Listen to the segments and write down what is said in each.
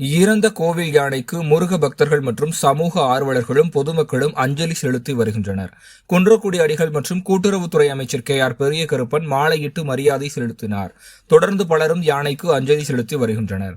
இறந்த கோவில் யானைக்கு முருக பக்தர்கள் மற்றும் சமூக ஆர்வலர்களும் பொதுமக்களும் அஞ்சலி செலுத்தி வருகின்றனர். குன்றக்குடி அடிகள் மற்றும் கூட்டுறவுத்துறை அமைச்சர் கே ஆர் பெரிய கருப்பன் மாலையிட்டு மரியாதை செலுத்தினார். தொடர்ந்து பலரும் யானைக்கு அஞ்சலி செலுத்தி வருகின்றனர்.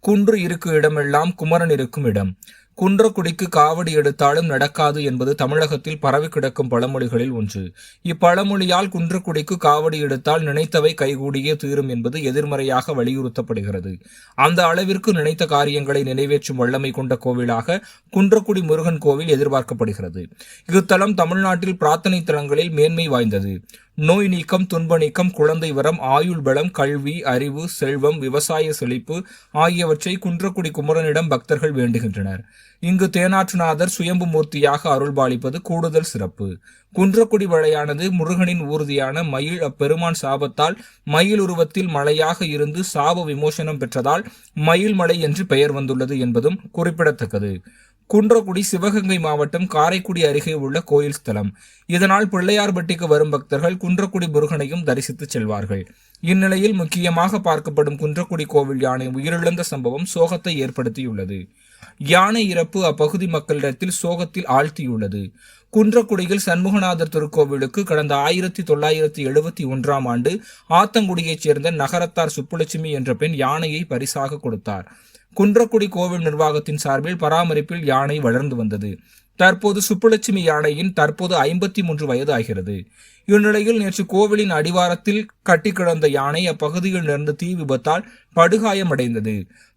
குன்று இருக்கு இடமெல்லாம் குமரன் இருக்கும் இடம். குன்றக்குடிக்கு காவடி எடுத்தாலும் நடக்காது என்பது தமிழகத்தில் பரவி கிடக்கும் பழமொழிகளில் ஒன்று. இப்பழமொழியால் குன்றக்குடிக்கு காவடி எடுத்தால் நினைத்தவை கைகூடியே தீரும் என்பது எதிர்மறையாக வலியுறுத்தப்படுகிறது. அந்த அளவிற்கு நினைத்த காரியங்களை நிறைவேற்றும் வல்லமை கொண்ட கோவிலாக குன்றக்குடி முருகன் கோவில் எதிர்பார்க்கப்படுகிறது. இத்தலம் தமிழ்நாட்டில் பிரார்த்தனை தலங்களில் மேன்மை வாய்ந்தது. நோய் நீக்கம் துன்ப நீக்கம் குழந்தை வரம் ஆயுள் பலம் கல்வி அறிவு செல்வம் விவசாய செழிப்பு ஆகியவற்றை குன்றக்குடி குமரனிடம் பக்தர்கள் வேண்டுகின்றனர். இங்கு தேனாற்றுநாதர் சுயம்பு மூர்த்தியாக அருள்பாலிப்பது கூடுதல் சிறப்பு. குன்றக்குடி மலையானது முருகனின் ஊர்தியான மயில் அப்பெருமான் சாபத்தால் மயில் உருவத்தில் மலையாக இருந்து சாப விமோசனம் பெற்றதால் மயில் மலை என்று பெயர் வந்துள்ளது என்பதும் குறிப்பிடத்தக்கது. குன்றக்குடி சிவகங்கை மாவட்டம் காரைக்குடி அருகே உள்ள கோயில் ஸ்தலம். இதனால் பிள்ளையார்பட்டிக்கு வரும் பக்தர்கள் குன்றக்குடி முருகனையும் தரிசித்து செல்வார்கள். இந்நிலையில் முக்கியமாக பார்க்கப்படும் குன்றக்குடி கோவில் யானை உயிரிழந்த சம்பவம் சோகத்தை ஏற்படுத்தியுள்ளது. யானை இறப்பு அப்பகுதி மக்களிடத்தில் சோகத்தில் ஆழ்த்தியுள்ளது. குன்றக்குடியில் சண்முகநாதர் திருக்கோவிலுக்கு கடந்த ஆயிரத்தி தொள்ளாயிரத்தி எழுபத்தி ஒன்றாம் ஆண்டு ஆத்தங்குடியைச் சேர்ந்த நகரத்தார் சுப்புலட்சுமி என்ற பெண் யானையை பரிசாக கொடுத்தார். குன்றக்குடி கோவில் நிர்வாகத்தின் சார்பில் பராமரிப்பில் யானை வளர்ந்து வந்தது. தற்போது சுப்புலட்சுமி யானையின் தற்போது ஐம்பத்தி மூன்று வயது ஆகிறது இந்நிலையில் நேற்று கோவிலின் அடிவாரத்தில் கட்டி கிடந்த யானை அப்பகுதியில் நேர்ந்த தீ விபத்தால் படுகாயமடைந்தது.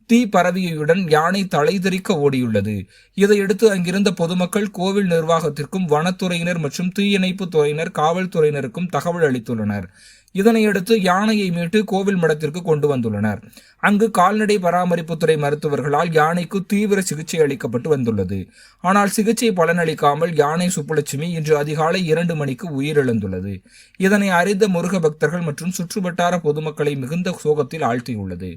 தீ பரவியுடன் யானை தலைதெறிக்க ஓடியுள்ளது. இதையடுத்து அங்கிருந்த பொதுமக்கள் கோவில் நிர்வாகத்திற்கும் வனத்துறையினர் மற்றும் தீயணைப்பு துறையினர் காவல்துறையினருக்கும் தகவல் அளித்துள்ளனர். இதனையடுத்து யானையை மீட்டு கோவில் மடத்திற்கு கொண்டு வந்துள்ளனர். அங்கு கால்நடை பராமரிப்புத்துறை மருத்துவர்களால் யானைக்கு தீவிர சிகிச்சை அளிக்கப்பட்டு வந்துள்ளது. ஆனால் சிகிச்சை பலனளிக்காமல் யானை சுப்புலட்சுமி இன்று அதிகாலை இரண்டு மணிக்கு உயிரிழந்துள்ளது. இதனை அறிந்த முருக பக்தர்கள் மற்றும் சுற்றுவட்டார பொதுமக்களை மிகுந்த சோகத்தில் ஆழ்த்தியுள்ளது.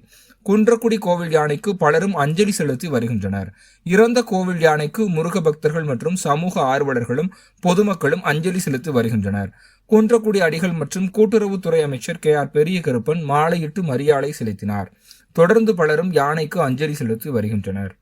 குன்றக்குடி கோவில் யானைக்கு பலரும் அஞ்சலி செலுத்தி வருகின்றனர். இறந்த கோவில் யானைக்கு முருக பக்தர்கள் மற்றும் சமூக ஆர்வலர்களும் பொதுமக்களும் அஞ்சலி செலுத்தி வருகின்றனர். குன்றக்குடி அடிகள் மற்றும் கூட்டுறவுத்துறை அமைச்சர் கே ஆர் பெரிய கருப்பன் மாலையிட்டு மரியாதை செலுத்தினார். தொடர்ந்து பலரும் யானைக்கு அஞ்சலி செலுத்தி வருகின்றனர்.